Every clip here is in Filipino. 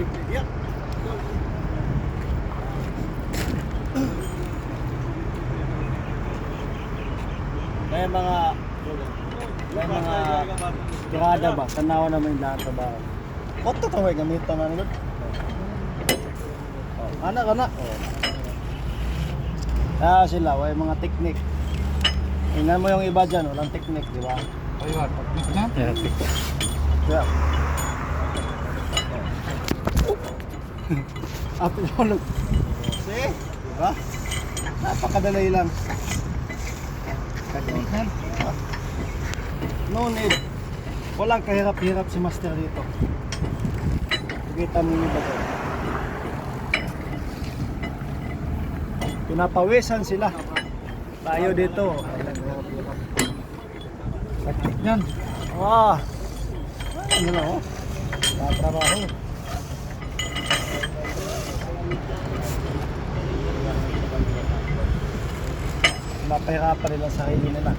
Yep. May mga may mga tirada ba? Tanawa naman yung lahat ba? Kota to may gamitan na nila. Oh, anak anak. Oh. Ah, sila, may mga teknik. Tingnan mo yung iba dyan, walang teknik, di ba? Yeah. At ulog. See? Diba? Napakadali lang. Kadalihan. No need. Walang kahirap-hirap si Master dito. Kita mo yung bago. Pinapawisan sila. Tayo dito. Yan. Ah. Ano na oh? Tatrabaho. Napahirapan nila sa sarili nila.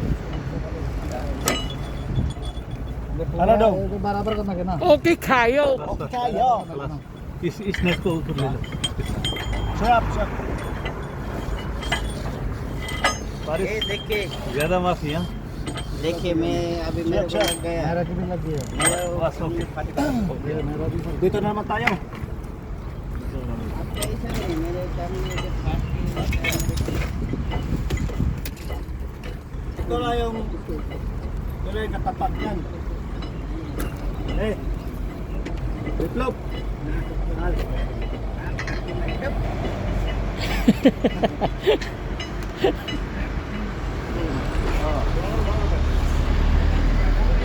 Ano daw? Barabar ka na gana. Okay kayo. Okay kayo. Is is next ko utur lelo. Sarap, sarap. बारिश ये देखिए ज्यादा माफी है देखिए मैं अभी मेरे को लग गया मेरा कितने लग गया मेरा बस ओके वो- Dito na naman tayo. ito na yung ito na yung katapat yan. Eh. Itlog. Oh.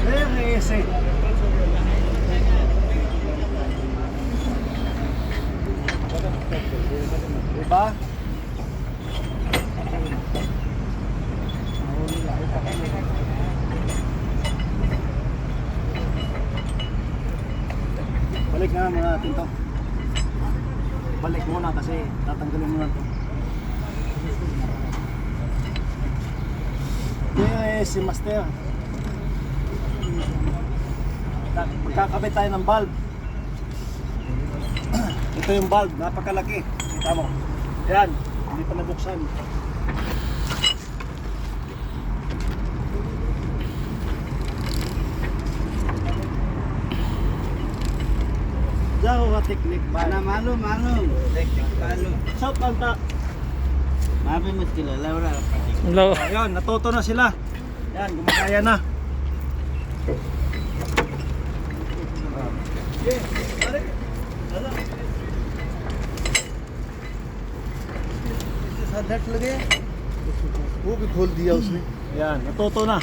Very easy. Diba? Balik na muna natin to. Balik muna kasi tatanggalin muna to. Yung eh, si Master. Magkakabit tayo ng bulb. Ito yung bulb, napakalaki. Kita mo. Yan, hindi pa nabuksan. Jawa teknik bala. Malum, malum. Teknik bala. So, panta. Mabi mo sila, Laura. Hello. Ayun, natuto na sila. Yan, gumagaya na. Yeah, pare. Alam. Net लगे वो भी खोल दिया उसने Yan, natuto na.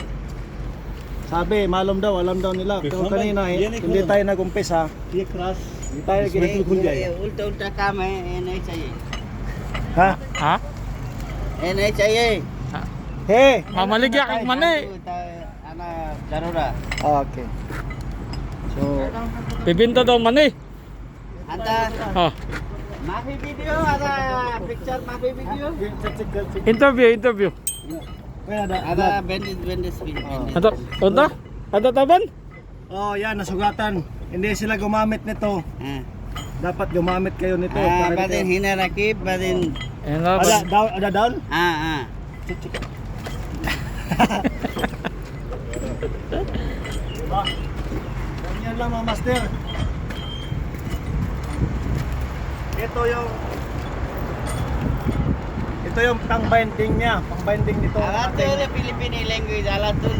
Sabi, malum daw, alam daw nila. Pero kanina, eh, hindi tayo nag-umpisa. ये cross Hindi tayo इसमें nag तो खुल ये जाएगा उल्टा उल्टा काम है ये नहीं चाहिए Ha? Ha? ये नहीं चाहिए Hey! Mamaligya kang mani. anak darurat Okay. So, Bibinta daw mani. anda Oh. Mapi-video ada picture mapi-video. Interview, interview. ada ada bandit bandit screen. Ada unta? Oh. Ada taban? Oh, yan nasugatan. Hindi sila gumamit nito. Eh. Dapat gumamit kayo nito. Ah, batin hinarakip, batin. Oh. Ada down, ada down? Ah, ah. Diba? Ganyan lang mga master. Ito yung ito yung pang binding niya, pang binding nito. alat tu ada Filipino language alat tu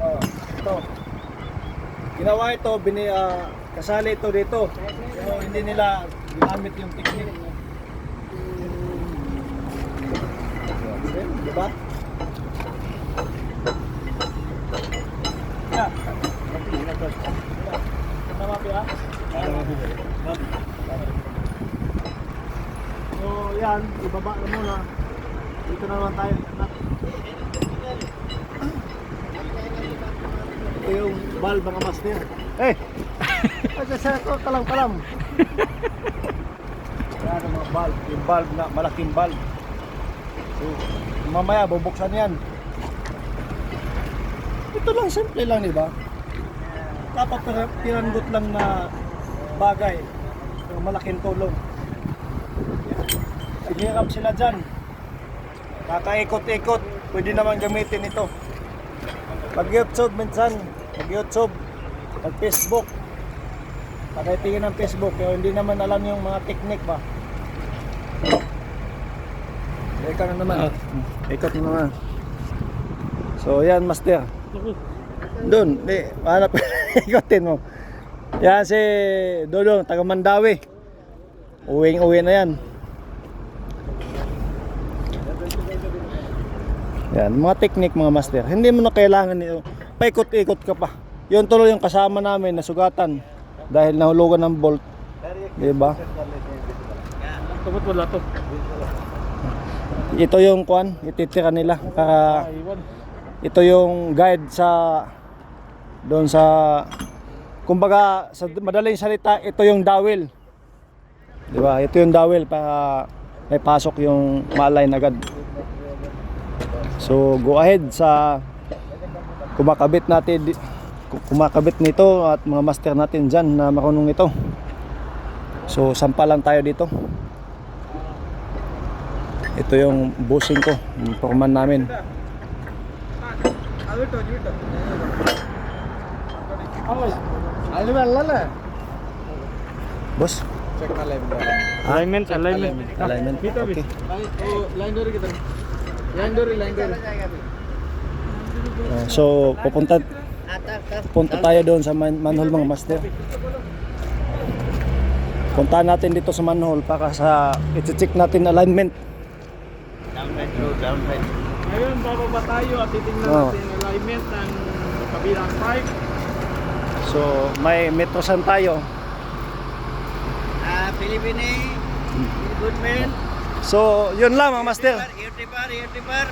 Oh, ito. Ginawa ito, bini, ah, kasali ito dito. So, hindi nila ginamit yung technique. Diba? Yeah. Tama ba ya? So, yan, ibaba na muna. Dito na naman tayo. Ito yung valve mga master. Eh! Kasi ito, talang-talang. Yan ang mga valve. Yung valve na, malaking valve. So, mamaya, bubuksan yan. Ito lang, simple lang, di ba? Kapag piranggot lang na bagay. Malaking tulong. Hirap sila dyan. Kakaikot-ikot. Pwede naman gamitin ito. Mag-YouTube minsan. Mag-YouTube. Mag-Facebook. Pakaitingin ng Facebook. Kaya hindi naman alam yung mga technique ba. Ika na naman. Ikot mo naman. So yan, master. Doon, di, hanap ikotin mo. Yan si Dodong, taga Mandawi. Uwing-uwi na yan. Yan, mga technique mga master. Hindi mo na kailangan nito. Paikot-ikot ka pa. Yun tuloy yung kasama namin na sugatan dahil nahulugan ng bolt. Di ba? Tungkot wala to. Ito yung kwan, ititira nila para ito yung guide sa doon sa kumbaga sa madaling salita ito yung dawil di ba ito yung dawil para may pasok yung ma-align agad So go ahead sa kumakabit natin kumakabit nito at mga master natin dyan na marunong nito. So sampa lang tayo dito. Ito yung busing ko yung forman namin. Boss? Check alignment alignment. Alignment. Okay. Oh, line Landor, landor. Ah, so, pupunta Punta tayo doon sa man manhole mga master. Punta natin dito sa manhole para sa i-check natin alignment. Downright road, downright. Ngayon, bababa tayo at titingnan oh. natin alignment ng kabilang 5. So, may metro san tayo. Ah, uh, Philippine, Goodman. So yun lang mga master. Irtibar, irtibar.